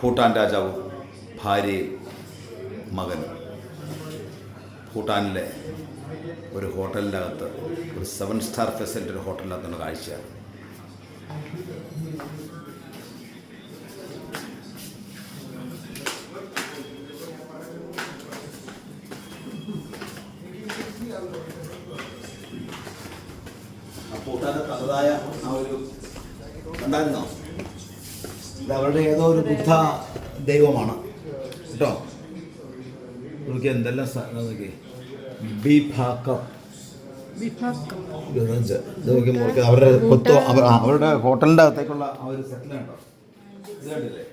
ഭൂട്ടാൻ രാജാവും ഭാര്യയും മകനും ഭൂട്ടാനിലെ ഒരു ഹോട്ടലിന്റെ അകത്ത് ഒരു സെവൻ സ്റ്റാർ ഫെസിലിറ്റി ഒരു ഹോട്ടലിനകത്തുള്ള കാഴ്ചയാണ്. ആ ഭൂട്ടാന്റെ തനതായ ആ ഒരു ഉണ്ടായിരുന്നോ ഇത് അവരുടെ ഏതോ ഒരു ബുദ്ധ ദൈവമാണ്. കേട്ടോ? നോക്കി എന്തെല്ലാം നോക്കി ബീഫാക്കം ഇത് നോക്കി നോക്കി അവരുടെ കൊത്തു അവരുടെ ഹോട്ടലിന്റെ അകത്തേക്കുള്ള ആ ഒരു സെറ്റിൽ കണ്ടോ ഇത് കണ്ടില്ലേ?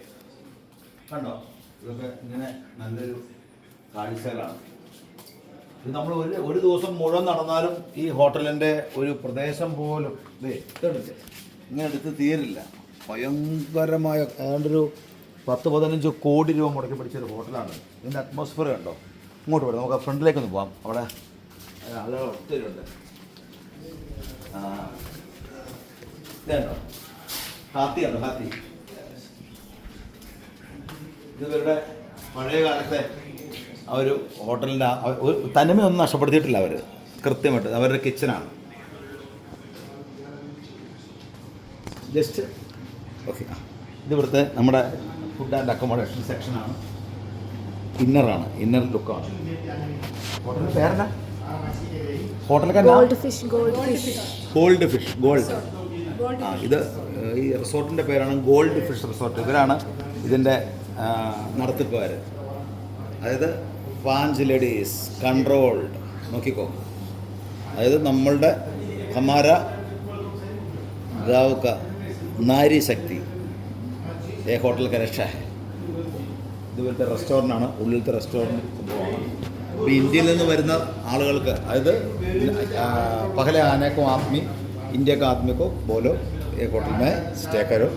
കണ്ടോ? ഇതൊക്കെ ഇങ്ങനെ നല്ലൊരു കാഴ്ചകളാണ്. ഇത് നമ്മൾ ഒരു ഒരു ദിവസം മുഴുവൻ നടന്നാലും ഈ ഹോട്ടലിന്റെ ഒരു പ്രദേശം പോലും ഇതേ ഇങ്ങനെ എടുത്ത് തീരില്ല. ഭയങ്കരമായ ഏതാണ്ടൊരു പത്ത് പതിനഞ്ച് കോടി രൂപ മുടക്കി പിടിച്ചൊരു ഹോട്ടലാണ്. ഇതിന്റെ അറ്റ്മോസ്ഫിയർ കണ്ടോ? ഇങ്ങോട്ട് പോകാം നമുക്ക് ഫ്രണ്ടിലേക്ക് ഒന്ന് പോവാം. അവിടെ ആളുകൾ ഒത്തിരി ഉണ്ട്? ഇവരുടെ പഴയ കാലത്തെ ആ ഒരു ഹോട്ടലിന്റെ തനിമയൊന്നും നഷ്ടപ്പെടുത്തിയിട്ടില്ല അവർ കൃത്യമായിട്ട് അവരുടെ കിച്ചനാണ് ജസ്റ്റ് ഓക്കെ ഇത് ഇവിടുത്തെ നമ്മുടെ ഫുഡ് ആൻഡ് അക്കോമഡേഷൻ സെക്ഷനാണ് ഇന്നറാണ് ഇന്നർ ലുക്കാണ് ഹോട്ടലിന്റെ പേരെന്നാ ഹോട്ടലൊക്കെ gold fish gold fish gold fish gold ആ ഇത് ഈ റിസോർട്ടിന്റെ പേരാണ് ഗോൾഡ് ഫിഷ് റിസോർട്ട് ഇവരാണ് ഇതിന്റെ നടത്തിപ്പുകാർ അതായത് പാഞ്ച് ലേഡീസ് കൺട്രോൾഡ് നോക്കിക്കോ. അതായത് നമ്മളുടെ ഹമാര ഗാവക്ക നാരി ശക്തി ഏ ഹോട്ടൽ का രക്ഷ है ഇത് ഇവിടുത്തെ റെസ്റ്റോറൻ്റാണ് ഉള്ളിലത്തെ റെസ്റ്റോറൻറ്റ് സംഭവമാണ് ഇപ്പോൾ ഇന്ത്യയിൽ നിന്ന് വരുന്ന ആളുകൾക്ക് അതായത് ആ, പഹലെ ആനക്കോ ആത്മി ഇന്ത്യ का आदमी को बोलो ये होटल में स्टे करो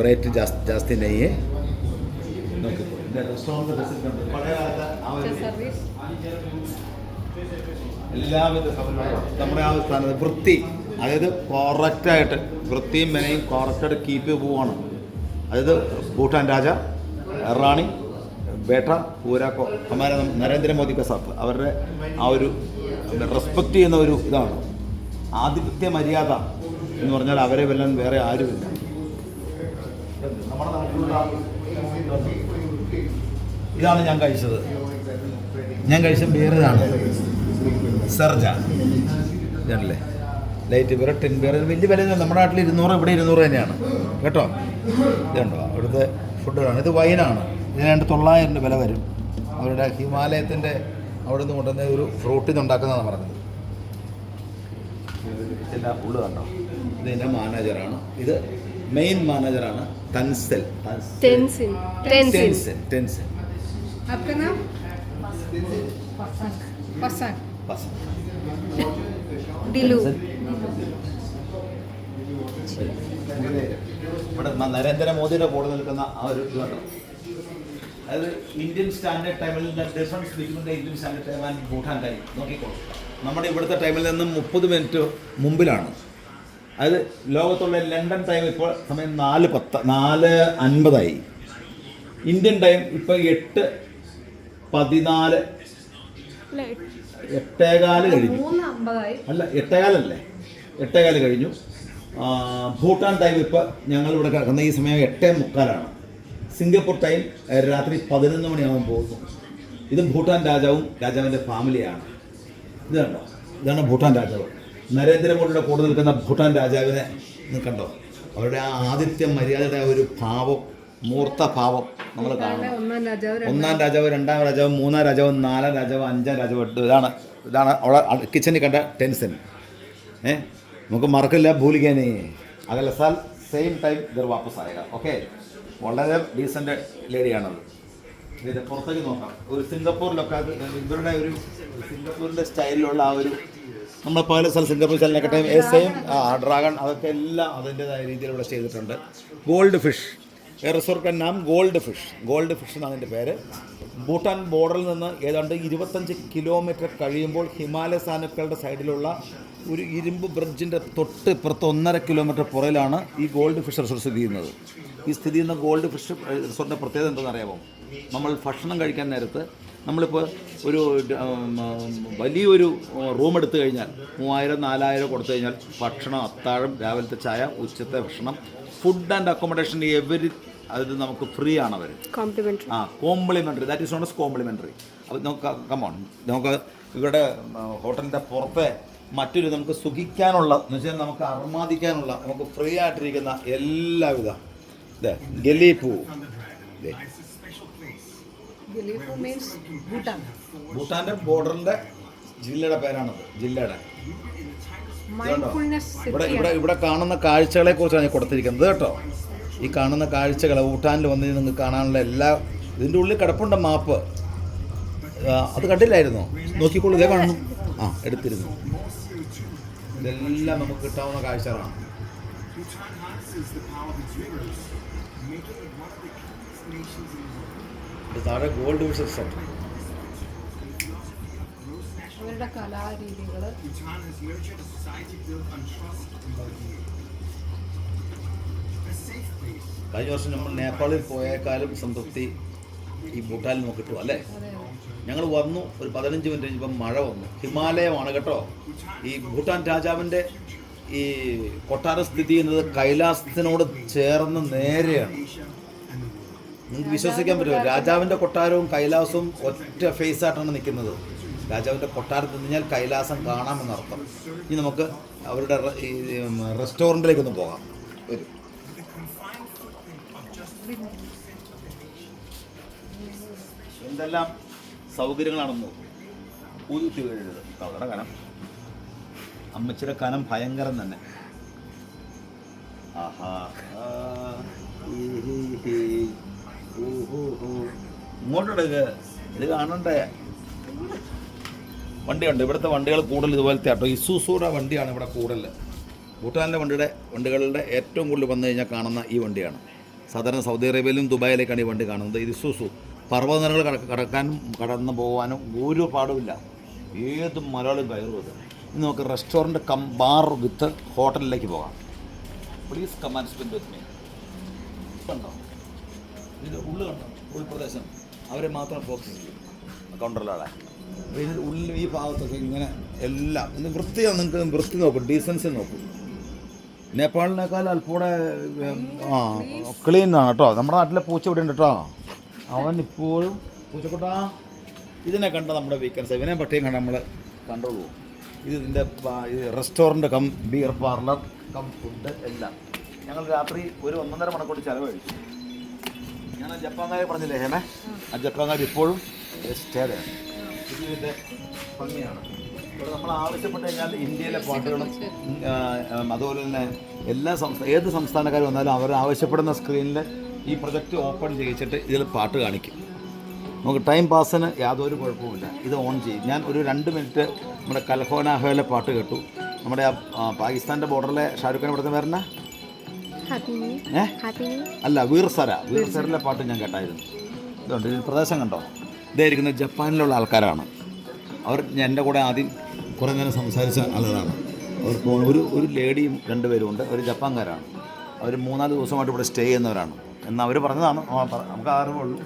റേറ്റ് ജാസ് ജാസ്തി നെയ്യ് നോക്കിക്കോ ഇതിൻ്റെ റെസ്റ്റോറൻറ്റ് ഫെസിലിറ്റി ഉണ്ട് പഴയ കാലത്തെ ആ ഒരു സർവീസ് എല്ലാവിധ സൗകര്യങ്ങളും നമ്മുടെ ആ ഒരു സ്ഥാനത്ത് വൃത്തി അതായത് കോറക്റ്റായിട്ട് വൃത്തിയും മെനയും കോറക്റ്റഡ് കീപ്പ് പോവാണ്. അതായത് ഭൂട്ടാൻ രാജ റാണി ബേട്ട പൂരാക്കോ അമാരം നരേന്ദ്രമോദി കസാപ്പ്. അവരുടെ ആ ഒരു റെസ്പെക്റ്റ് ചെയ്യുന്ന ഒരു ഇതാണ്. ആധിപത്യ മര്യാദ എന്ന് പറഞ്ഞാൽ അവരെ വെല്ലാൻ വേറെ ആരുമില്ല. ഇതാണ് ഞാൻ കഴിച്ചത്. ഞാൻ കഴിച്ച ബിയറിതാണ് സർജ. ഇതല്ലേ? ലൈറ്റ് ബിയർ ടെൻ ബിയർ വലിയ വില നമ്മുടെ നാട്ടിൽ ഇരുന്നൂറ് ഇവിടെ ഇരുന്നൂറ് തന്നെയാണ് കേട്ടോ ഇതുണ്ടോ അവിടുത്തെ ഫുഡാണ് ഇത് വൈനാണ് ഇതിന് രണ്ട് തൊള്ളായിരം രൂപ വില വരും അവരുടെ ഹിമാലയത്തിൻ്റെ അവിടെ നിന്ന് കൊണ്ടുവന്ന ഒരു ഫ്രൂട്ടിൽ നിന്ന് ഉണ്ടാക്കുന്നതാണ് പറഞ്ഞത് ഇതിൻ്റെ ഉള്ളു കണ്ടോ ഇത് എൻ്റെ മാനേജറാണ് ഇത് മെയിൻ മാനേജറാണ് തൻസെൽ ടെൻസിൻ ടെൻസിൻ ടെൻസെൽ ടെൻസെൽ आपका नाम पसंद പസंद ഡിലു. ഇവിടെ നരേന്ദ്രമോദിയുടെ കൂടെ നിൽക്കുന്ന ആ ഒരു ഇത് കണ്ടോ? അതായത് ഇന്ത്യൻ സ്റ്റാൻഡേർഡ് ടൈമിൽ difference between Indian standard time and Bhutan time നോക്കിക്കോളൂ നമ്മുടെ ഇവിടുത്തെ ടൈമിൽ നിന്നും മുപ്പത് മിനിറ്റ് മുമ്പിലാണ്. അതായത് ലോകത്തുള്ള ലണ്ടൻ ടൈം ഇപ്പോൾ സമയം നാല് പത്ത് നാല് അൻപതായി. ഇന്ത്യൻ ടൈം ഇപ്പോൾ എട്ട് പതിനാല് എട്ടേകാൽ കഴിഞ്ഞു. അല്ല എട്ടേകാലല്ലേ? എട്ടേകാൽ കഴിഞ്ഞു. ഭൂട്ടാൻ ടൈം ഇപ്പോൾ ഞങ്ങളിവിടെ കിടക്കുന്ന ഈ സമയം എട്ടേ മുക്കാലാണ് സിംഗപ്പൂർ ടൈം രാത്രി പതിനൊന്ന് മണിയാകുമ്പോൾ പോകുന്നു. ഇതും ഭൂട്ടാൻ രാജാവും രാജാവിന്റെ ഫാമിലിയാണ് ഇത് കണ്ടോ? ഇതാണ് ഭൂട്ടാൻ രാജാവ്. നരേന്ദ്രമോദിയുടെ കൂടെ നിൽക്കുന്ന ഭൂട്ടാൻ രാജാവിനെ നിൽക്കണ്ടോ കണ്ടോ? അവരുടെ ആ ആദിത്യ മര്യാദയുടെ ഒരു ഭാവം മൂർത്ത ഭാവം നമ്മൾ കാണണം ഒന്നാം രാജാവ് രണ്ടാം രാജാവ് മൂന്നാം രാജാവ് നാലാം രാജാവ് അഞ്ചാം രാജാവ് എട്ട് ഇതാണ്. ഇതാണ് അവിടെ കിച്ചണിൽ കണ്ട ടെൻഷൻ ഏ? നമുക്ക് മറക്കില്ല ഭൂലിക്കാനേ. അതല്ല സാൽ സെയിം ടൈം ഇതർ വാപ്പസ് ആയ ഓക്കെ വളരെ ഡീസന്റ് ലേഡിയാണത് ഇത് പുറത്തേക്ക് നോക്കാം. ഒരു സിംഗപ്പൂരിലൊക്കെ ഇവരുടെ ഒരു സിംഗപ്പൂരിന്റെ സ്റ്റൈലിലുള്ള ആ ഒരു നമ്മൾ പല സ്ഥലം സിംഗപ്പൂർ സ്ഥലമൊക്കെ ടൈം സെയിം ആ ഡ്രാഗൺ അതൊക്കെ എല്ലാം അതിന്റെതായ രീതിയിലൂടെ ചെയ്തിട്ടുണ്ട്. ഗോൾഡ് ഫിഷ് റിസോർട്ട് നാം ഗോൾഡ് ഫിഷ്. ഗോൾഡ് ഫിഷ് എന്നാണ് അതിന്റെ പേര്. ഭൂട്ടാൻ ബോർഡറിൽ നിന്ന് ഏതാണ്ട് ഇരുപത്തഞ്ച് കിലോമീറ്റർ കഴിയുമ്പോൾ ഹിമാലയ സാനുക്കളുടെ സൈഡിലുള്ള ഒരു ഇരുമ്പ് ബ്രിഡ്ജിന്റെ തൊട്ട് ഇപ്പുറത്ത് ഒന്നര കിലോമീറ്റർ പുറയിലാണ് ഈ ഗോൾഡ് ഫിഷ് റിസോർട്ട് സ്ഥിതി ചെയ്യുന്നത്. ഈ സ്ഥിതി ചെയ്യുന്ന ഗോൾഡ് ഫിഷ് റിസോർട്ടിന്റെ പ്രത്യേകത എന്താണെന്ന് അറിയാമോ? നമ്മൾ ഭക്ഷണം കഴിക്കാൻ നേരത്ത് നമ്മളിപ്പോൾ ഒരു വലിയൊരു റൂം എടുത്തു കഴിഞ്ഞാൽ മൂവായിരം നാലായിരം കൊടുത്തു കഴിഞ്ഞാൽ ഭക്ഷണം അത്താഴം രാവിലത്തെ ചായ ഉച്ചത്തെ ഭക്ഷണം ഫുഡ് ആൻഡ് അക്കോമഡേഷൻ എവരി അത് നമുക്ക് ഫ്രീ ആണ് അവർ കോംപ്ലിമെന്ററി ആ complimentary that is not as complimentary അപ്പോൾ നമുക്ക് കമോൺ നമുക്ക് ഇവിടെ ഹോട്ടലിന്റെ പുറത്തെ മറ്റൊരു നമുക്ക് സുഖിക്കാനുള്ള എന്ന് വെച്ചാൽ നമുക്ക് അർമാദിക്കാനുള്ള നമുക്ക് ഫ്രീ ആയിട്ടിരിക്കുന്ന എല്ലാവിധ ഇതേ. ഗലീപൂ. ഇതേ. ഭൂട്ടാന്റെ ബോർഡറിന്റെ ജില്ലയുടെ പേരാണത്. ജില്ലയുടെ. ഇവിടെ ഇവിടെ ഇവിടെ കാണുന്ന കാഴ്ചകളെ കുറിച്ചാണ് ഞാൻ കൊടുത്തിരിക്കുന്നത് കേട്ടോ. ഈ കാണുന്ന കാഴ്ചകൾ ഊട്ടാനിൽ വന്ന് നിങ്ങൾക്ക് കാണാനുള്ള എല്ലാ ഇതിന്റെ ഉള്ളിൽ കിടപ്പുണ്ട് മാപ്പ്. അത് കണ്ടില്ലായിരുന്നോ? നോക്കിക്കോളൂ ഇതേ കാണുന്നു. ആ എടുത്തിരുന്നു. ഇതെല്ലാം നമുക്ക് കിട്ടാവുന്ന കാഴ്ചകളാണ്. താഴെ ഗോൾഡ് വിഷസ് അവരുടെ കലാരീതികൾ കഴിഞ്ഞ വർഷം നമ്മൾ നേപ്പാളിൽ പോയേക്കാളും സംതൃപ്തി ഈ ഭൂട്ടാനിൽ നമുക്ക് കിട്ടും അല്ലേ? ഞങ്ങൾ വന്നു ഒരു പതിനഞ്ച് മിനിറ്റ് കഴിഞ്ഞപ്പം മഴ വന്നു. ഹിമാലയമാണ് കേട്ടോ. ഈ ഭൂട്ടാൻ രാജാവിന്റെ ഈ കൊട്ടാര സ്ഥിതി എന്നത് കൈലാസത്തിനോട് ചേർന്ന് നേരെയാണ്. നിങ്ങൾക്ക് വിശ്വസിക്കാൻ പറ്റുമോ? രാജാവിന്റെ കൊട്ടാരവും കൈലാസവും ഒറ്റ ഫേസ് ആയിട്ടാണ് നിൽക്കുന്നത്. രാജാവിന്റെ കൊട്ടാരത്തിൽ നിന്നാൽ കൈലാസം കാണാമെന്നർത്ഥം. ഇനി നമുക്ക് അവരുടെ ഈ റെസ്റ്റോറന്റിലേക്കൊന്ന് പോകാം. വരും. എന്തെല്ലാം സൗകര്യങ്ങളാണെന്ന്? നോക്കും ഊതി വീഴരുത്. തവളയുടെ കനം. അമ്മച്ചിയുടെ കനം ഭയങ്കരം തന്നെ. ആഹാ. ഇങ്ങോട്ടെടുക്ക്. ഇത് കാണണ്ടേ? വണ്ടിയുണ്ട്. ഇവിടുത്തെ വണ്ടികൾ കൂടുതൽ ഇതുപോലത്തെ ആട്ടോ. ഇസൂസൂടെ വണ്ടിയാണ് ഇവിടെ കൂടുതൽ. ഭൂട്ടാനിലെ വണ്ടിയുടെ വണ്ടികളുടെ ഏറ്റവും കൂടുതൽ വന്നു കഴിഞ്ഞാൽ കാണുന്ന ഈ വണ്ടിയാണ്. സാധാരണ സൗദി അറേബ്യയിലും ദുബായിലേക്കാണ് ഈ വണ്ടി കാണുന്നത്. ഇത് സുസു പർവതനിരകൾ കട- കടക്കാനും കടന്നു പോകാനും ഒരു പാടുമില്ല. ഏത് മലയാളി കയറും ഇനി നമുക്ക് റെസ്റ്റോറന്റ് കം ബാർ വിത്ത് ഹോട്ടലിലേക്ക് പോകാം. Please come and spend with me കണ്ടോ? ഇത് ഉള്ളു കണ്ടോ? ഉൾപ്രദേശം അവരെ മാത്രം ഫോക്കസ് ചെയ്യും. കൗണ്ടറിലാണ് ഉള്ളിൽ ഈ ഭാഗത്തൊക്കെ ഇങ്ങനെ എല്ലാം. ഒന്ന് വൃത്തിയാണ് നിങ്ങൾക്ക് വൃത്തി നോക്കും. ഡീസൻസി നോക്കും. നേപ്പാളിനേക്കാൾ അല്പൂടെ ആ ക്ലീൻ ആണ് കേട്ടോ. നമ്മുടെ നാട്ടിലെ പൂച്ച ഇവിടെ ഉണ്ട് കേട്ടോ. അവൻ ഇപ്പോഴും പൂച്ചക്കുട്ടാ ഇതിനെ കണ്ട നമ്മുടെ വീക്കൻസ് ഇവനെ പട്ടിയും കണ്ട നമ്മൾ കണ്ടോളൂ ഇത് ഇതിന്റെ restaurant cum beer parlour cum food എല്ലാം. ഞങ്ങൾ രാത്രി ഒരു ഒന്നൊന്നര മണിക്കൂർ ചിലവഴിച്ചു ഞാൻ ജപ്പാൻകാരെ പറഞ്ഞില്ലേ ഹേമേ? ആ ജപ്പാൻകാർ ഇപ്പോഴും സ്റ്റേഡാണ് ഇതിന്റെ ഭംഗിയാണ്. ഇവിടെ നമ്മൾ ആവശ്യപ്പെട്ട് കഴിഞ്ഞാൽ ഇന്ത്യയിലെ പാട്ടുകളും അതുപോലെ തന്നെ എല്ലാ സംസ്ഥാന ഏത് സംസ്ഥാനക്കാർ വന്നാലും അവർ ആവശ്യപ്പെടുന്ന സ്ക്രീനിൽ ഈ പ്രൊജക്റ്റ് ഓപ്പൺ ചെയ്യിച്ചിട്ട് ഇതിൽ പാട്ട് കാണിക്കും. നമുക്ക് ടൈം പാസിന് യാതൊരു കുഴപ്പവുമില്ല. ഇത് ഓൺ ചെയ്യും. ഞാൻ ഒരു രണ്ട് മിനിറ്റ് നമ്മുടെ കൽഹോനാഹയിലെ പാട്ട് കേട്ടു. നമ്മുടെ ആ, പാകിസ്ഥാന്റെ ബോർഡറിലെ ഷാരൂഖ് ഖാൻ ഇവിടുത്തെ പേരെന്നാ ഏ? അല്ല വീർ അല്ല വീർസര. വീർസരിലെ പാട്ട് ഞാൻ കേട്ടായിരുന്നു. ഇതുണ്ട്. ഈ പ്രദേശം കണ്ടോ? ഇതായിരിക്കുന്ന ജപ്പാനിലുള്ള ആൾക്കാരാണ്. അവർ എന്റെ കൂടെ ആദ്യം കുറേ നേരം സംസാരിച്ച ആളുകളാണ്. അവർ ഒരു ഒരു ലേഡിയും രണ്ടുപേരും ഉണ്ട്. ഒരു ജപ്പാൻകാരാണ്. അവർ മൂന്നാൽ ദിവസമായിട്ട് ഇവിടെ സ്റ്റേ ചെയ്യുന്നവരാണ്. എന്ന് അവർ പറഞ്ഞതാണ്. നമുക്ക് അറിവുള്ളൂ.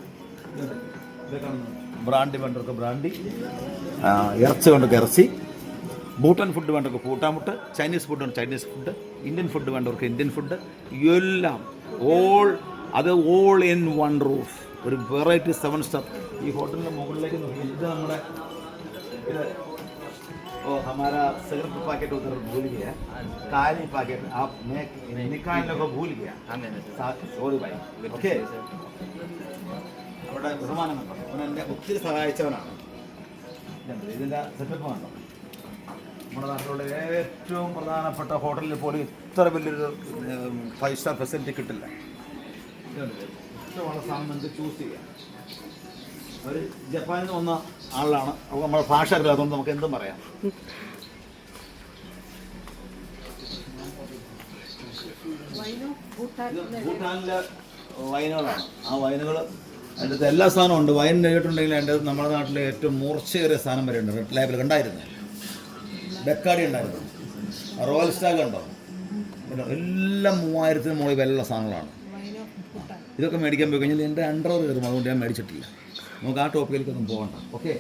ബ്രാൻഡി വേണ്ടവർക്ക് ബ്രാൻഡി ഇറച്ചി വേണ്ടവർക്ക് ഇറച്ചി. ഭൂട്ടാൻ ഫുഡ് വേണ്ടവർക്ക് ഭൂട്ടാൻ ഫുഡ് ചൈനീസ് ഫുഡ് വേണ്ട ചൈനീസ് ഫുഡ് ഇന്ത്യൻ ഫുഡ് വേണ്ടവർക്ക് ഇന്ത്യൻ ഫുഡ് എല്ലാം ഓൾ അത് ഓൾ ഇൻ വൺ റൂഫ് ഒരു വെറൈറ്റി സെവൻ സ്റ്റാർ ഈ ഹോട്ടലിന്റെ മുകളിലേക്ക് നോക്കി ഇത് നമ്മുടെ ओ हमारा सिगरेट पैकेट उधर भूल गया काली पैकेट आप मैं निकालने को भूल गया സോറി ബൈ ഓക്കെ അവിടെ ബഹുമാനം കണ്ടോ അവൻ എന്നെ ഒത്തിരി സഹായിച്ചവനാണ് ഇതുണ്ട്, ഇതിൻ്റെ സെറ്റപ്പ് കണ്ടോ നമ്മുടെ നാട്ടിലുള്ള ഏറ്റവും പ്രധാനപ്പെട്ട ഹോട്ടലിൽ പോലും ഇത്ര വലിയൊരു ഫൈവ് സ്റ്റാർ ഫെസിലിറ്റി കിട്ടില്ല ഇതുണ്ട്, ഇഷ്ടമുള്ള സാധനം നിങ്ങൾക്ക് ചൂസ് ചെയ്യാം അവർ ജപ്പാനിൽ നിന്ന് വന്ന ആളാണ്. അപ്പോൾ നമ്മുടെ ഭാഷ അറിയില്ല അതുകൊണ്ട് നമുക്ക് എന്തും പറയാം. ഭൂട്ടാനിലെ വൈനുകളാണ് ആ വൈനുകൾ അതിന്റെ അകത്ത് എല്ലാ സാധനവും ഉണ്ട്. വൈൻ കഴിഞ്ഞിട്ടുണ്ടെങ്കിൽ അതിന്റെ അകത്ത് നമ്മുടെ നാട്ടിലെ ഏറ്റവും മൂർച്ചയേറിയ സാധനം വരെ ഉണ്ട് റെഡ് ലേബിൾ കണ്ടായിരുന്നു? ബെക്കാടി ഉണ്ടായിരുന്നു. റോയൽ സ്റ്റാഗ് ഉണ്ടോ പിന്നെ എല്ലാം മൂവായിരത്തിന് മുകളിൽ വിലയുള്ള സാധനങ്ങളാണ്. ഇതൊക്കെ മേടിക്കാൻ പോയി കഴിഞ്ഞാൽ എന്റെ അണ്ടർ കയറും. അതുകൊണ്ട് ഞാൻ മേടിച്ചിട്ടില്ല. നമുക്ക് ആ ടോപ്പിലേക്കൊന്നും പോകണ്ട. ഓക്കെ?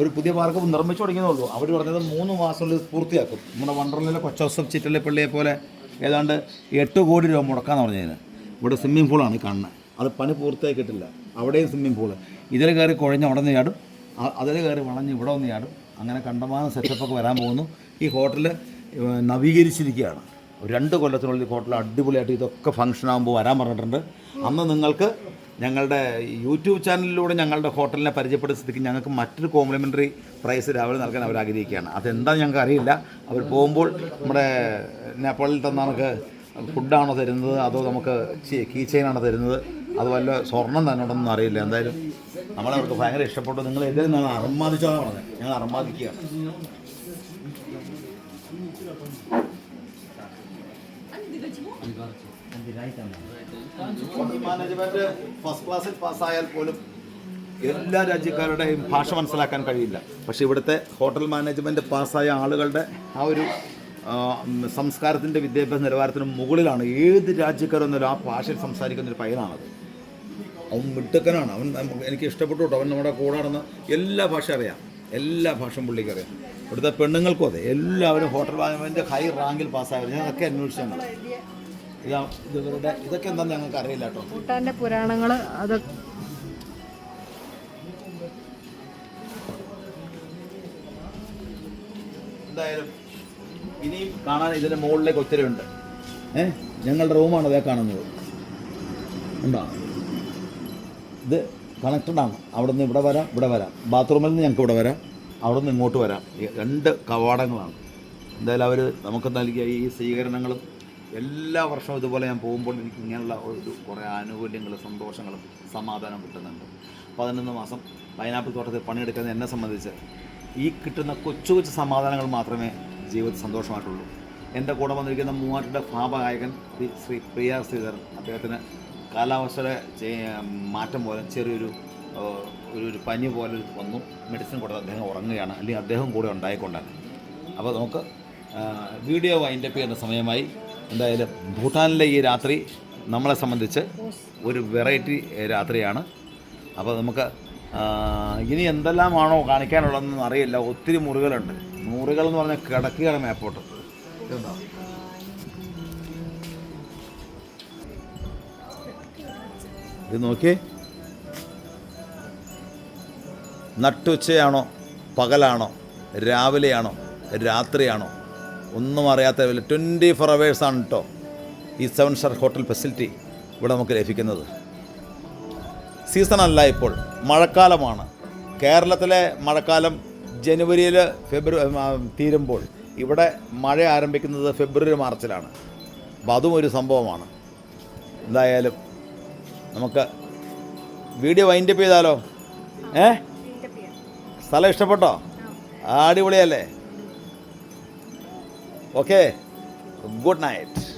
ഒരു പുതിയ പാർക്ക് നിർമ്മിച്ചു തുടങ്ങിയതുള്ളൂ അവർ പറഞ്ഞത് മൂന്ന് മാസത്തിൽ പൂർത്തിയാക്കും. നമ്മുടെ വണ്ടർലയിലെ കൊച്ചോസം ചിറ്റലപ്പള്ളിയെ പോലെ ഏതാണ്ട് എട്ട് കോടി രൂപ മുടക്കാന്ന് പറഞ്ഞതിന് ഇവിടെ സ്വിമ്മിംഗ് പൂളാണ് കാണുന്നത് അത് പണി പൂർത്തിയാക്കിയിട്ടില്ല. അവിടെയും സ്വിമ്മിംഗ് പൂൾ ഇതിൽ കയറി കുഴഞ്ഞ് അവിടെ നിന്ന് ചാടും. അതിൽ കയറി വളഞ്ഞ് ഇവിടെ ഒന്ന് ചാടും. അങ്ങനെ കണ്ടമാനം സെറ്റപ്പൊക്കെ വരാൻ പോകുന്നു. ഈ ഹോട്ടൽ നവീകരിച്ചിരിക്കുകയാണ്. രണ്ട് കൊല്ലത്തിനുള്ളിൽ ഹോട്ടൽ അടിപൊളിയായിട്ട് ഇതൊക്കെ ഫംഗ്ഷൻ ആകുമ്പോൾ വരാൻ പറഞ്ഞിട്ടുണ്ട്. അന്ന് നിങ്ങൾക്ക് ഞങ്ങളുടെ യൂട്യൂബ് ചാനലിലൂടെ ഞങ്ങളുടെ ഹോട്ടലിനെ പരിചയപ്പെടുന്ന സ്ഥിതിക്ക് ഞങ്ങൾക്ക് മറ്റൊരു കോംപ്ലിമെന്ററി പ്രൈസ് രാവിലെ നൽകാൻ അവർ ആഗ്രഹിക്കുകയാണ് അതെന്താണെന്ന് ഞങ്ങൾക്ക് അറിയില്ല. അവർ പോകുമ്പോൾ നമ്മുടെ നേപ്പാളിൽ തന്ന നമുക്ക് ഫുഡാണോ തരുന്നത്? അതോ നമുക്ക് കീ ചെയിനാണോ തരുന്നത്? അത് വല്ല സ്വർണം തന്നെ അറിയില്ല. എന്തായാലും നമ്മളവർക്ക് ഭയങ്കര ഇഷ്ടപ്പെട്ടു. നിങ്ങൾ എന്തെങ്കിലും ഞങ്ങൾ അർമാദിച്ചോളാം പറഞ്ഞത്? ഞങ്ങൾ അർമാദിക്കുകയാണ് ഹോട്ടൽ ഫസ്റ്റ് പോലും എല്ലാ രാജ്യക്കാരുടെയും ഭാഷ മനസ്സിലാക്കാൻ കഴിയില്ല. പക്ഷേ ഇവിടുത്തെ ഹോട്ടൽ മാനേജ്മെന്റ് പാസ്സായ ആളുകളുടെ ആ ഒരു സംസ്കാരത്തിന്റെ വിദ്യാഭ്യാസ നിലവാരത്തിന് മുകളിലാണ് ഏത് രാജ്യക്കാരെന്നാലും ആ ഭാഷയിൽ സംസാരിക്കുന്ന ഒരു പയ്യനാണത്. അവൻ മിടുക്കനാണ്. അവൻ എനിക്ക് ഇഷ്ടപ്പെട്ടു കേട്ടോ അവൻ നമ്മുടെ കൂടെ നടന്ന് എല്ലാ ഭാഷ അറിയാം. എല്ലാ ഭാഷയും പുള്ളിക്ക് അറിയാം. ഇവിടുത്തെ പെണ്ണുങ്ങൾക്കും അതെ. എല്ലാവരും ഹോട്ടൽ മാനേജ്മെന്റ് ഹൈ റാങ്കിൽ പാസ്സായവർ ഞാൻ അതൊക്കെ അന്വേഷിച്ചാണ് ഇവരുടെ ഇതൊക്കെ എന്താണെന്ന് ഞങ്ങൾക്ക് അറിയില്ല കേട്ടോ. ഭൂട്ടാന്റെ പുരാണങ്ങൾ അത് എന്തായാലും ഇനിയും കാണാൻ ഇതിന്റെ മുകളിലേക്ക് ഒത്തിരി ഉണ്ട്. ഏ? ഞങ്ങളുടെ റൂമാണ് അതേ കാണുന്നത്. ഉണ്ടോ? ഇത് കണക്റ്റഡ് ആണ്. അവിടെ നിന്ന് ഇവിടെ വരാം ഇവിടെ വരാം. ബാത്റൂമിൽ നിന്ന് ഞങ്ങൾക്ക് ഇവിടെ വരാം. അവിടെ നിന്ന് ഇങ്ങോട്ട് വരാം. രണ്ട് കവാടങ്ങളാണ്. എന്തായാലും അവർ നമുക്ക് നൽകിയ ഈ സ്വീകരണങ്ങളും എല്ലാ വർഷവും ഇതുപോലെ ഞാൻ പോകുമ്പോൾ എനിക്ക് ഇങ്ങനെയുള്ള ഒരു കുറേ ആനുകൂല്യങ്ങളും സന്തോഷങ്ങളും സമാധാനം കിട്ടുന്നുണ്ട്. പതിനൊന്ന് മാസം പൈനാപ്പിൾ തോട്ടത്തിൽ പണിയെടുക്കുന്ന എന്നെ സംബന്ധിച്ച് ഈ കിട്ടുന്ന കൊച്ചു കൊച്ചു സമാധാനങ്ങൾ മാത്രമേ ജീവിതത്തിൽ സന്തോഷമായിട്ടുള്ളൂ. എന്റെ കൂടെ വന്നിരിക്കുന്ന മൂവാറ്റിന്റെ ഭാവഗായകൻ ശ്രീ പ്രിയ ശ്രീധരൻ അദ്ദേഹത്തിന് കാലാവസ്ഥയുടെ മാറ്റം പോലെ ചെറിയൊരു ഒരു ഒരു പനി പോലെ വന്നു. മെഡിസിൻ കൊടുത്ത് അദ്ദേഹം ഉറങ്ങുകയാണ്. അല്ലെങ്കിൽ അദ്ദേഹം കൂടെ ഉണ്ടായിക്കൊണ്ടാണ്. അപ്പോൾ നമുക്ക് വീഡിയോ വൈൻഡപ്പ് ചെയ്യുന്ന സമയമായി എന്തായാലും ഭൂട്ടാനിലെ ഈ രാത്രി നമ്മളെ സംബന്ധിച്ച് ഒരു വെറൈറ്റി രാത്രിയാണ്. അപ്പോൾ നമുക്ക് ഇനി എന്തെല്ലാമാണോ കാണിക്കാനുള്ളതെന്ന് അറിയില്ല. ഒത്തിരി മുറികളുണ്ട്. മുറികൾ എന്ന് പറഞ്ഞാൽ കിടക്കുകയാണ് മേപ്പോട്ട്. ഇത് നോക്കി. നട്ടുച്ചയാണോ? പകലാണോ? രാവിലെയാണോ? രാത്രിയാണോ? ഒന്നും അറിയാത്ത വില ട്വന്റി ഫോർ അവേഴ്സാണ് കേട്ടോ ഈ സെവൻ സ്റ്റാർ ഹോട്ടൽ ഫെസിലിറ്റി ഇവിടെ നമുക്ക് ലഭിക്കുന്നത്. സീസണല്ല ഇപ്പോൾ മഴക്കാലമാണ്. കേരളത്തിലെ മഴക്കാലം ജനുവരിയിൽ ഫെബ്രുവരി തീരുമ്പോൾ ഇവിടെ മഴ ആരംഭിക്കുന്നത് ഫെബ്രുവരി മാർച്ചിലാണ്. അപ്പോൾ അതും ഒരു സംഭവമാണ്. എന്തായാലും നമുക്ക് വീഡിയോ വൈൻഡപ്പ് ചെയ്താലോ? ഏ? സ്ഥലം ഇഷ്ടപ്പെട്ടോ? അടിപൊളിയല്ലേ? Okay good night